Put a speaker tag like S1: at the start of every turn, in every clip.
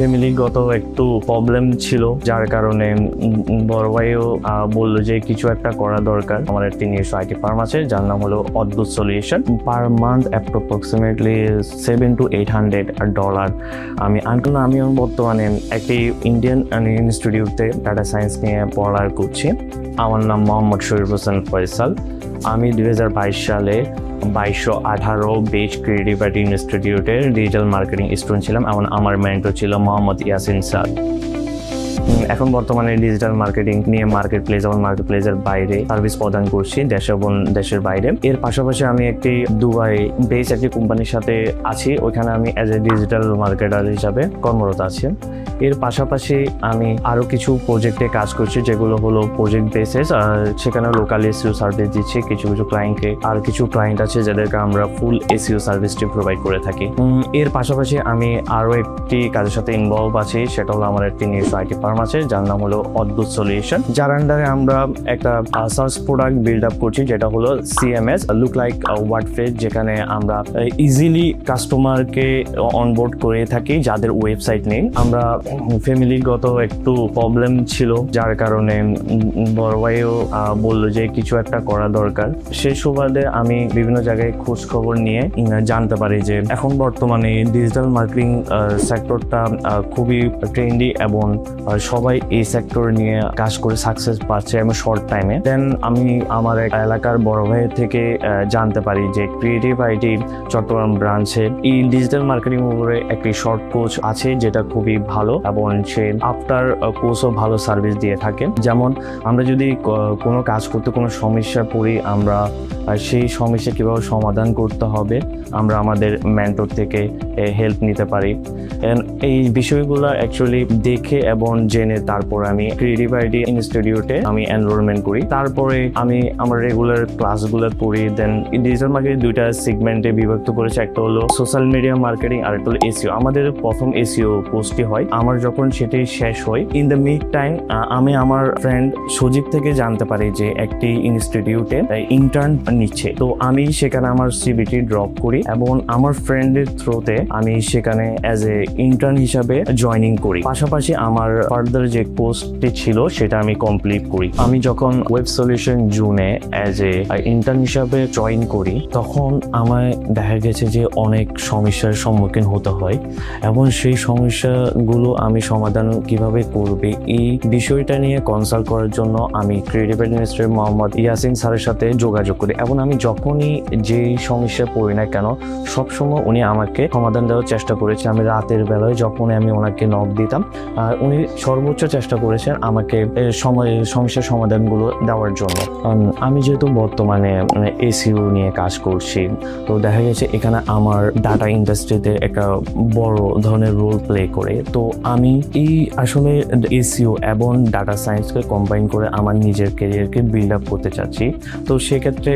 S1: ফ্যামিলিগত একটু প্রবলেম ছিল, যার কারণে বড় ভাইও বলল যে কিছু একটা করা দরকার। আমার একটি নিজস্ব আইটি ফার্ম আছে, যার নাম হলো অদ্ভুত solution per month approximately seven two eight hundred dollar আমি আনকুন আমি বর্তমানে একটি ইন্ডিয়ান ইনস্টিটিউটে ডাটা সায়েন্স নিয়ে পড়ার করছি। আমার নাম মোহাম্মদ শরীফ হোসেন ফয়সাল। আমি দু হাজার বাইশ সালে বাইশশো আঠারো বেজ ক্রিয়েটিভ আর্ট ইনস্টিটিউটের ডিজিটাল মার্কেটিং স্টুডেন্ট ছিলাম এবং আমার মেন্টর ছিল মোহাম্মদ ইয়াসিন স্যার। এখন বর্তমানে ডিজিটাল মার্কেটিং নিয়ে মার্কেট প্লেস এবং মার্কেট প্লেসের বাইরে সার্ভিস প্রদান করছি দেশে এবং দেশের বাইরে। এর পাশাপাশি আমি একটি দুবাই বেস একটি কোম্পানির সাথে আছি। ওইখানে আমি অ্যাজ এ ডিজিটাল মার্কেটার হিসাবে কর্মরত আছি। এর পাশাপাশি আমি আরও কিছু প্রজেক্টে কাজ করছি, যেগুলো হলো প্রজেক্ট বেসিস সেখানে লোকাল এসিও সার্ভিস দিচ্ছি। কিছু কিছু ক্লায়েন্টকে আর কিছু ক্লায়েন্ট আছে যাদেরকে আমরা ফুল এসিও সার্ভিসটি প্রোভাইড করে থাকি। এর পাশাপাশি আমি আরও একটি কাজের সাথে ইনভলভ আছি, সেটা হলো আমার একটি নিজস্ব আইটি ফার্ম আছে যার নাম হলো অদ্ভুত সলিউশন যার আন্ডারে আমরা একটা সার্চ প্রোডাক্ট বিল্ড আপ করছি, যেটা হলো CMS look like WordPress যেখানে আমরা ইজিলি কাস্টমারকে অনবোর্ড করে থাকি, যাদের ওয়েবসাইট নেই। আমরা ফ্যামিলিগত একটু প্রবলেম ছিল, যার কারণে বড় ভাইও বলল যে কিছু একটা করা দরকার। সেই সুবাদে আমি বিভিন্ন জায়গায় খোঁজ খবর নিয়ে জানতে পারি যে এখন বর্তমানে ডিজিটাল মার্কেটিং সেক্টরটা খুবই ট্রেন্ডি এবং সবাই এই সেক্টর নিয়ে কাজ করে সাকসেস পাচ্ছে এবং শর্ট টাইমে দেন আমি আমার এক এলাকার বড় ভাইয়ের থেকে জানতে পারি যে ক্রিয়েটিভ আইটি চট্টগ্রাম ব্রাঞ্চে এই ডিজিটাল মার্কেটিং উপরে একটি শর্ট কোচ আছে যেটা খুবই ভালো এবং সে আফটার কোর্সও ভালো সার্ভিস দিয়ে থাকে। যেমন আমরা যদি কোনো কাজ করতে কোনো সমস্যা পড়ি, আমরা সেই সমস্যা কীভাবে সমাধান করতে হবে, আমরা আমাদের মেন্টর থেকে হেল্প নিতে পারি। এই বিষয়গুলো অ্যাকচুয়ালি দেখে এবং জেনে তারপর আমি ক্রিয়েটিভ আইডি ইনস্টিটিউটে আমি এনরোলমেন্ট করি। তারপরে আমি আমার রেগুলার ক্লাসগুলো করি দেন ডিজিটাল মার্কেটিং দুইটা সেগমেন্টে বিভক্ত করেছে। একটা হলো সোশ্যাল মিডিয়া মার্কেটিং আর একটা হলো এসিও আমাদের প্রথম এসিও পোস্টটি হয়। আমার যখন সেটি শেষ হয় ইন দ্য মিড টাইম আমি আমার ফ্রেন্ড সজীব থেকে জানতে পারি যে একটি ইনস্টিটিউটে ইন্টার্ন নিচ্ছে। তো আমি সেখানে আমার সিবিটি ড্রপ করি এবং আমার ফ্রেন্ডের থ্রুতে আমি সেখানে অ্যাজ এ ইন্টার্ন হিসাবে জয়েনিং করি। পাশাপাশি আমার ফার্দার যে কোর্সটি ছিল, সেটা আমি কমপ্লিট করি। আমি যখন ওয়েব সলিউশন জুনে অ্যাজ এ ইন্টার্ন হিসাবে জয়েন করি, তখন আমায় দেখা গেছে যে অনেক সমস্যার সম্মুখীন হতে হয়। এবং সেই সমস্যাগুলো আমি সমাধান কীভাবে করবে, এই বিষয়টা নিয়ে কনসাল্ট করার জন্য আমি ক্রিয়েটিভ অ্যাডমিনিস্ট্রেটর মোহাম্মদ ইয়াসিন স্যারের সাথে যোগাযোগ করি। এবং আমি যখনই যেই সমস্যায় পড়ি না কেন, সবসময় উনি আমাকে সমাধান দেওয়ার চেষ্টা করেছে। আমি রাতের বেলায় যখন আমি ওনাকে নক দিতাম, আর উনি সর্বোচ্চ চেষ্টা করেছেন আমাকে সময়, সমস্যার সমাধানগুলো দেওয়ার জন্য। আমি যেহেতু বর্তমানে এসিও নিয়ে কাজ করছি, তো দেখা গেছে এখানে আমার ডাটা ইন্ডাস্ট্রিতে একটা বড় ধরনের রোল প্লে করে। তো আমি এই আসলে এসিও এবং ডাটা সায়েন্সকে কম্বাইন করে আমার নিজের কেরিয়ারকে বিল্ড আপ করতে চাচ্ছি। তো সেক্ষেত্রে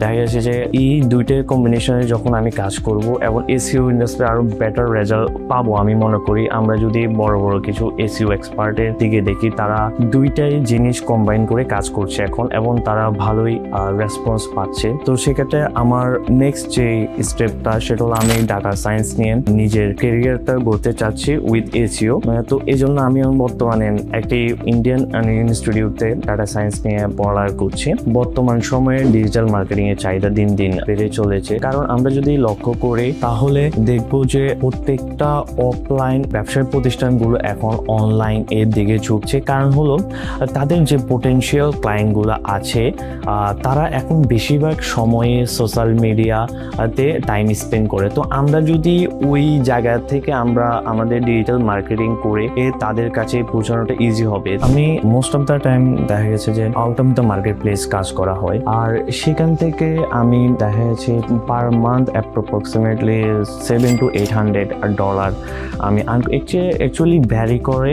S1: দেখা গেছে যে এই দুইটার কম্বিনেশনে যখন আমি কাজ করব এবং এসিও ইন্ডাস্ট্রি আরও বেটার রেজাল্ট পাবো, আমি মনে করি আমরা যদি বড় বড় কিছু এসিও এক্সপার্টের দিকে দেখি, তারা দুইটাই জিনিস কম্বাইন করে কাজ করছে এখন এবং তারা ভালোই রেসপন্স পাচ্ছে। তো সেক্ষেত্রে আমার নেক্সট যে স্টেপটা সেটা হলো আমি ডাটা সায়েন্স নিয়ে নিজের কেরিয়ারটা গড়তে চাচ্ছি উইথ এসিও তো এই জন্য আমি বর্তমানে একটি ইন্ডিয়ান ইনস্টিটিউটে ডাটা সায়েন্স নিয়ে পড়ার করছি। বর্তমান সময়ে ডিজিটাল মার্কেটিং এর চাহিদা দিন দিন বেড়ে চলেছে। কারণ আমরা যদি লক্ষ্য করি, তাহলে দেখব যে প্রত্যেকটা অফলাইন ব্যবসায়িক প্রতিষ্ঠানগুলো এখন অনলাইন এর দিকে ঝুঁকছে। কারণ হলো, তাদের যে পোটেনশিয়াল ক্লায়েন্টগুলো আছে তারা এখন বেশিরভাগ সময়ে সোশ্যাল মিডিয়াতে টাইম স্পেন্ড করে। তো আমরা যদি ওই জায়গা থেকে আমরা আমাদের ডিজিটাল মার্কেটিং করে তাদের কাছে পৌঁছানোটা ইজি হবে। আমি মোস্ট অফ দ্য টাইম দেখা গেছে যে out of the market place কাজ করা হয়। আর সেখান থেকে আমি দেখা যাচ্ছে per month approximately seven to eight hundred dollar আমি অ্যাকচুয়ালি ভ্যারি করে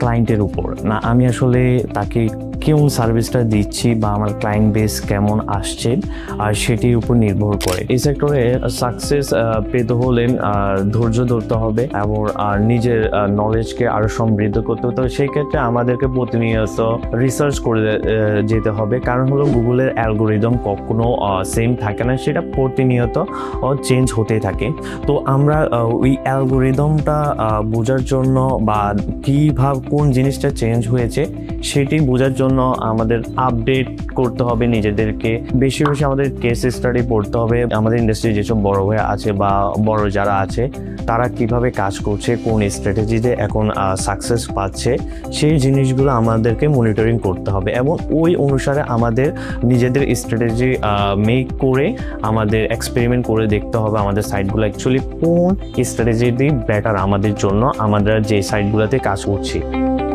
S1: ক্লায়েন্টের উপর। না, আমি আসলে তাকে কেমন সার্ভিসটা দিচ্ছি বা আমার ক্লায়েন্ট বেস কেমন আসছে আর সেটির উপর নির্ভর করে। এই সেক্টরে সাকসেস পেতে হলে ধৈর্য ধরতে হবে এবং আর নিজের নলেজকে আরও সমৃদ্ধ করতে হতে হবে সেই ক্ষেত্রে আমাদেরকে প্রতিনিয়ত রিসার্চ করে যেতে হবে। কারণ হলো গুগলের অ্যালগোরিদম কখনো সেম থাকে না, সেটা প্রতিনিয়ত চেঞ্জ হতেই থাকে। তো আমরা ওই অ্যালগোরিদমটা বোঝার জন্য বা কীভাবে কোন জিনিসটা চেঞ্জ হয়েছে, সেটি বোঝার জন্য আমাদের আপডেট করতে হবে নিজেদেরকে। বেশি বেশি আমাদের কেস স্টাডি পড়তে হবে। আমাদের ইন্ডাস্ট্রি যেসব বড় হয়ে আছে বা বড় যারা আছে, তারা কীভাবে কাজ করছে, কোন স্ট্র্যাটেজিতে এখন সাকসেস পাচ্ছে, সেই জিনিসগুলো আমাদেরকে মনিটরিং করতে হবে এবং ওই অনুসারে আমাদের নিজেদের স্ট্র্যাটেজি মেক করে আমাদের এক্সপেরিমেন্ট করে দেখতে হবে আমাদের সাইটগুলো অ্যাকচুয়ালি কোন স্ট্র্যাটেজি বেটার আমাদের জন্য, আমরা যে সাইটগুলোতে কাজ করছি। Chile.